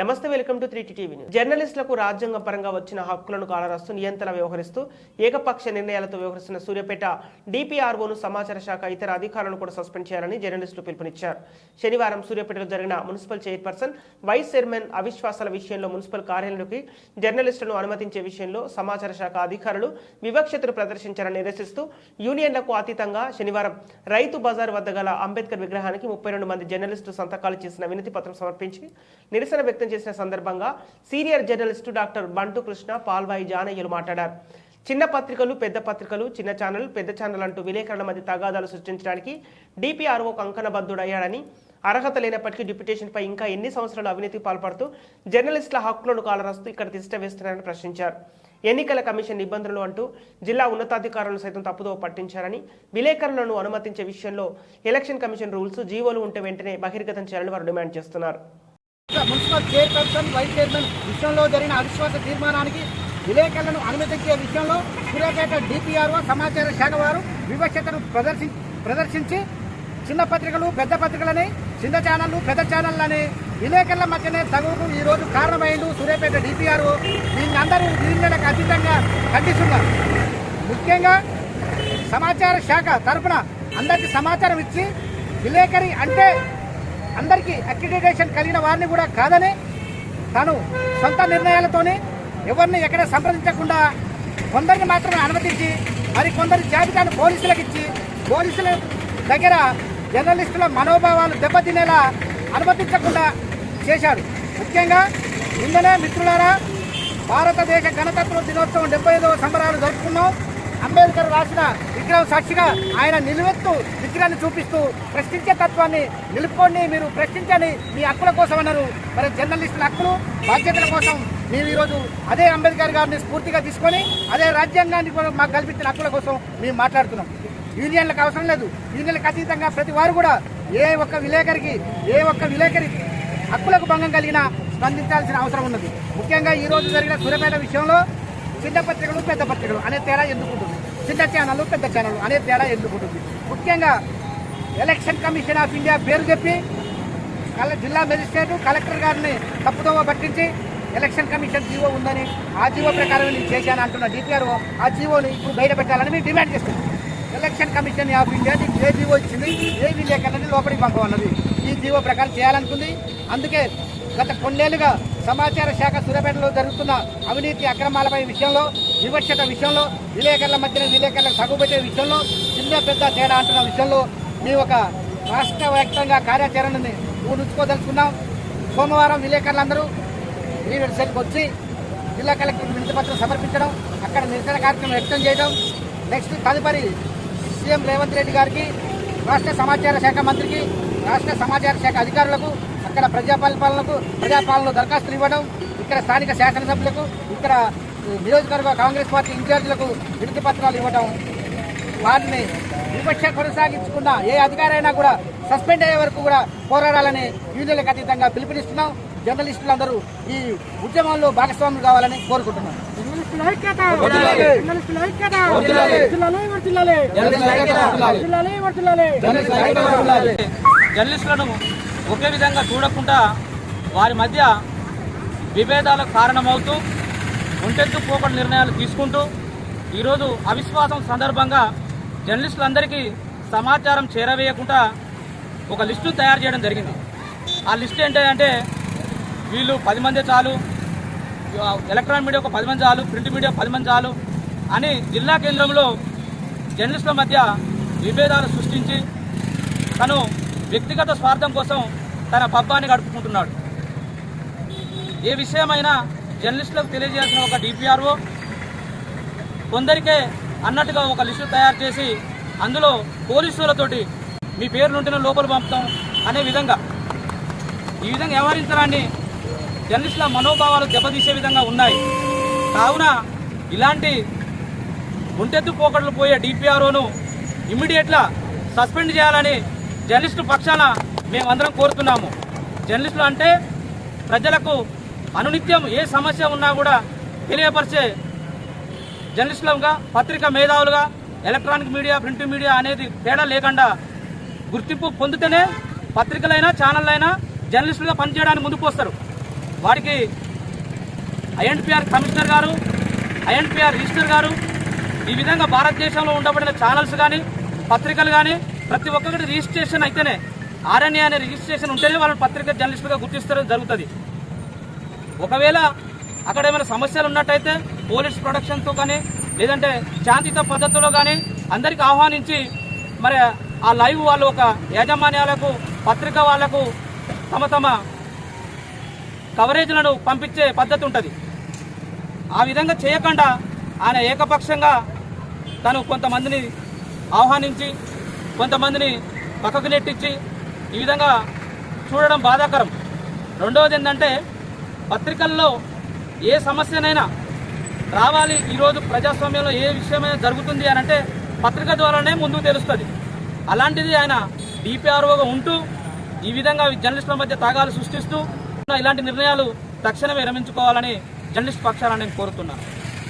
నమస్తే welcome to three TV news. జర్నలిస్టులకు రాజ్యాంగ పరంగా వచ్చిన హక్కులను కాలరాస్తూ నియంత్రణ వ్యవహరిస్తూ ఏకపక్ష నిర్ణయాలతో వ్యవహరిస్తున్న సూర్యాపేట డిపిఆర్ఓను సమాచార శాఖ ఇతర అధికారులను కూడా సస్పెండ్ చేయాలని జర్నలిస్టులు పిలుపునిచ్చారు శనివారం సూర్యాపేటలో జరిగిన మున్సిపల్ చైర్పర్సన్ వైస్ చైర్మన్ అవిశ్వాసాల విషయంలో మున్సిపల్ కార్యాలయంలోకి జర్నలిస్టులను అనుమతించే విషయంలో సమాచార శాఖ అధికారులు వివక్షతను ప్రదర్శించారని నిరసిస్తూ యూనియన్లకు అతీతంగా శనివారం రైతు బజార్ వద్ద గల అంబేద్కర్ విగ్రహానికి ముప్పై రెండు మంది జర్నలిస్టులు సంతకాలు చేసిన వినతి పత్రం సమర్పించి నిరసన వ్యక్తం చేసిన సందర్భంగా సీనియర్ జర్నలిస్టు డాక్టర్ బంటు కృష్ణ పాల్వాయి జానయ్యలు మాట్లాడారు. చిన్న పత్రికలు పెద్ద పత్రికలు చిన్న ఛానల్ పెద్ద ఛానల్ అంటూ విలేకరుల మధ్య తగాదాలు సృష్టించడానికి డిపిఆర్ఓ కంకణబద్ధుడయ్యాడని అర్హత లేనప్పటికీ డిప్యుటేషన్పై ఇంకా ఎన్ని సంవత్సరాలు అవినీతికి పాల్పడుతూ జర్నలిస్టుల హక్కులను కాలరాస్తూ ఇక్కడ తిష్ట వేస్తున్నారని ప్రశ్నించారు. ఎన్నికల కమిషన్ నిబంధనలు అంటూ జిల్లా ఉన్నతాధికారులు సైతం తప్పుదో పట్టించారని విలేకరులను అనుమతించే విషయంలో ఎలక్షన్ కమిషన్ రూల్స్ జీవోలు ఉంటే వెంటనే బహిర్గతం చేయాలని వారు డిమాండ్ చేస్తున్నారు. మున్సిపల్ చైర్పర్సన్ వైస్ చైర్మన్ విషయంలో జరిగిన అవిశ్వాస తీర్మానానికి విలేకరులను అనుమతించే విషయంలో సూర్యాపేట డిపిఆర్ఓ సమాచార శాఖ వారు వివక్షతను ప్రదర్శి ప్రదర్శించి చిన్న పత్రికలు పెద్ద పత్రికలని చిన్న ఛానళ్ళు పెద్ద ఛానళ్ళని విలేకరుల మధ్యనే తగుకు ఈరోజు రోజు కారణమైండు సూర్యాపేట డిపిఆర్ఓ. దీన్ని అందరూ దీనికి అతీతంగా ఖండిస్తున్నారు. ముఖ్యంగా సమాచార శాఖ తరపున అందరికీ సమాచారం ఇచ్చి విలేకరి అంటే అందరికీ అక్రిడిటేషన్ కలిగిన వారిని కూడా కాదని తాను సొంత నిర్ణయాలతోనే ఎవరిని ఎక్కడ సంప్రదించకుండా కొందరిని మాత్రమే అనుమతించి మరి కొందరి జాబితాను పోలీసులకు ఇచ్చి పోలీసుల దగ్గర జర్నలిస్టుల మనోభావాలు దెబ్బతినేలా అనుమతించకుండా చేశారు. ముఖ్యంగా నిన్ననే మిత్రులారా భారతదేశ గణతంత్ర దినోత్సవం డెబ్బై ఐదవ సంబరాలు జరుపుకున్నాం. అంబేద్కర్ రాసిన విగ్రహం సాక్షిగా ఆయన నిలువెత్తు విగ్రహాన్ని చూపిస్తూ ప్రశ్నించే తత్వాన్ని నిలుపుకోండి మీరు ప్రశ్నించని మీ హక్కుల కోసం అన్నారు. మరి జర్నలిస్టుల హక్కులు బాధ్యతల కోసం మేము ఈరోజు అదే అంబేద్కర్ గారిని స్ఫూర్తిగా తీసుకొని అదే రాజ్యాంగాన్ని కూడా మాకు కల్పించిన హక్కుల కోసం మేము మాట్లాడుతున్నాం. యూనియన్లకు అవసరం లేదు. యూనియన్లకు అతీతంగా ప్రతి వారు కూడా ఏ ఒక్క విలేకరికి ఏ ఒక్క విలేకరి హక్కులకు భంగం కలిగిన స్పందించాల్సిన అవసరం ఉన్నది. ముఖ్యంగా ఈ రోజు జరిగిన సూర్యపేట విషయంలో చిన్న పత్రికలు పెద్ద పత్రికలు అనే తేడా ఎందుకుంటుంది? చిన్న ఛానళ్ళు పెద్ద ఛానళ్ళు అనే తేడా ఎందుకుంటుంది? ముఖ్యంగా ఎలక్షన్ కమిషన్ ఆఫ్ ఇండియా పేరు చెప్పి జిల్లా మెజిస్ట్రేట్ కలెక్టర్ గారిని తప్పుదోవ పట్టించి ఎలక్షన్ కమిషన్ జీవో ఉందని ఆ జీవో ప్రకారం నేను చేశాను అంటున్న డిపిఆర్ఓ ఆ జీవోని ఇప్పుడు బయట పెట్టాలని మేము డిమాండ్ చేస్తున్నాం ఎలక్షన్ కమిషన్ ఆఫ్ ఇండియా ఏ జీవో ఇచ్చింది? ఏ విలేకరణని లోపలికి పంపమన్నది ఈ జీవో ప్రకారం చేయాలనుకుంది. అందుకే గత కొన్నేళ్ళుగా సమాచార శాఖ సూర్యాపేటలో జరుగుతున్న అవినీతి అక్రమాలపై విషయంలో వివక్షత విషయంలో విలేకరుల మధ్యన విలేకరులకు తగ్గుపెట్టే విషయంలో చిన్న పెద్ద తేడా అంటున్న విషయంలో మీ ఒక రాష్ట్ర వ్యాప్తంగా కార్యాచరణని ఊహించుకోదలుచుకున్నాం సోమవారం విలేకరులందరూ లీడర్ వచ్చి జిల్లా కలెక్టర్ వినతి పత్రం సమర్పించడం అక్కడ నిరసన కార్యక్రమం వ్యక్తం చేయడం నెక్స్ట్ తదుపరి సీఎం రేవంత్ రెడ్డి గారికి రాష్ట్ర సమాచార శాఖ మంత్రికి రాష్ట్ర సమాచార శాఖ అధికారులకు అక్కడ ప్రజాపాలనకు ప్రజాపాలనలో దరఖాస్తులు ఇవ్వడం ఇక్కడ స్థానిక శాసనసభ్యులకు ఇక్కడ నియోజకవర్గ కాంగ్రెస్ పార్టీ ఇన్ఛార్జీలకు వినతి పత్రాలు ఇవ్వడం వారిని విపక్ష కొనసాగించుకున్న ఏ అధికారైనా కూడా సస్పెండ్ అయ్యే వరకు కూడా పోరాడాలని యూనియన్లకు అతీతంగా పిలుపునిస్తున్నాం. జర్నలిస్టులందరూ ఈ ఉద్యమంలో భాగస్వాములు కావాలని కోరుకుంటున్నాం. జర్నలిస్టులను ఒకే విధంగా చూడకుండా వారి మధ్య విభేదాలకు కారణమవుతూ ఒంటెత్తు పోకడ నిర్ణయాలు తీసుకుంటూ ఈరోజు అవిశ్వాసం సందర్భంగా జర్నలిస్టులందరికీ సమాచారం చేరవేయకుండా ఒక లిస్టు తయారు చేయడం జరిగింది. ఆ లిస్ట్ ఏంటంటే వీళ్ళు పది మంది చాలు ఎలక్ట్రానిక్ మీడియా ఒక పది మంది చాలు ప్రింట్ మీడియా పది మంది చాలు అని జిల్లా కేంద్రంలో జర్నలిస్టుల మధ్య విభేదాలు సృష్టించి తను వ్యక్తిగత స్వార్థం కోసం తన పబ్బాన్ని గడుపుకుంటున్నాడు. ఏ విషయమైనా జర్నలిస్టులకు తెలియజేసిన ఒక డిపిఆర్ఓ కొందరికే అన్నట్టుగా ఒక లిస్టు తయారు చేసి అందులో పోలీసులతోటి మీ పేర్లుంటేనే లోపల పంపుతాం అనే విధంగా. ఈ విధంగా వ్యవహరించడాన్ని జర్నలిస్టుల మనోభావాలు దెబ్బతీసే విధంగా ఉన్నాయి. కావున ఇలాంటి ఒంటెత్తు పోకడలు పోయే డిపిఆర్ఓను ఇమ్మీడియట్గా సస్పెండ్ చేయాలని జర్నలిస్టు పక్షాన మేమందరం కోరుతున్నాము. జర్నలిస్టులు అంటే ప్రజలకు అనునిత్యం ఏ సమస్య ఉన్నా కూడా తెలియపరిచే జర్నలిస్టులుగా పత్రికా మేధావులుగా ఎలక్ట్రానిక్ మీడియా ప్రింట్ మీడియా అనేది తేడా లేకుండా గుర్తింపు పొందితేనే పత్రికలైనా ఛానళ్ళైనా జర్నలిస్టులుగా పనిచేయడానికి ముందుకు వస్తారు. వాడికి ఐఎన్పిఆర్ కమిషనర్ గారు ఐఎన్పిఆర్ రిజిస్టర్ గారు ఈ విధంగా భారతదేశంలో ఉండబడిన ఛానల్స్ కానీ పత్రికలు కానీ ప్రతి ఒక్కరికి రిజిస్ట్రేషన్ అయితేనే ఆర్ఎన్ఏ అనే రిజిస్ట్రేషన్ ఉంటేనే వాళ్ళని పత్రిక జర్నలిస్టులుగా గుర్తిస్తారు జరుగుతుంది. ఒకవేళ అక్కడ ఏమైనా సమస్యలు ఉన్నట్టయితే పోలీస్ ప్రొటెక్షన్తో కానీ లేదంటే శాంతిత పద్ధతిలో కానీ అందరికి ఆహ్వానించి మరి ఆ లైవ్ వాళ్ళు ఒక యాజమాన్యాలకు పత్రిక వాళ్ళకు తమ తమ కవరేజ్లను పంపించే పద్ధతి ఉంటుంది. ఆ విధంగా చేయకుండా ఆయన ఏకపక్షంగా తను కొంతమందిని ఆహ్వానించి కొంతమందిని పక్కకు నెట్టించి ఈ విధంగా చూడడం బాధాకరం. రెండవది ఏంటంటే పత్రికల్లో ఏ సమస్యనైనా రావాలి ఈరోజు ప్రజాస్వామ్యంలో ఏ విషయమైనా జరుగుతుంది అని అంటే పత్రిక ద్వారానే ముందుకు తెలుస్తుంది. అలాంటిది ఆయన డిపిఆర్ఓగా ఉంటూ ఈ విధంగా జర్నలిస్టుల మధ్య తాగాలు సృష్టిస్తూ ఇలాంటి నిర్ణయాలు తక్షణమే విరమించుకోవాలని జర్నలిస్ట్ పక్షాలను నేను కోరుతున్నాను.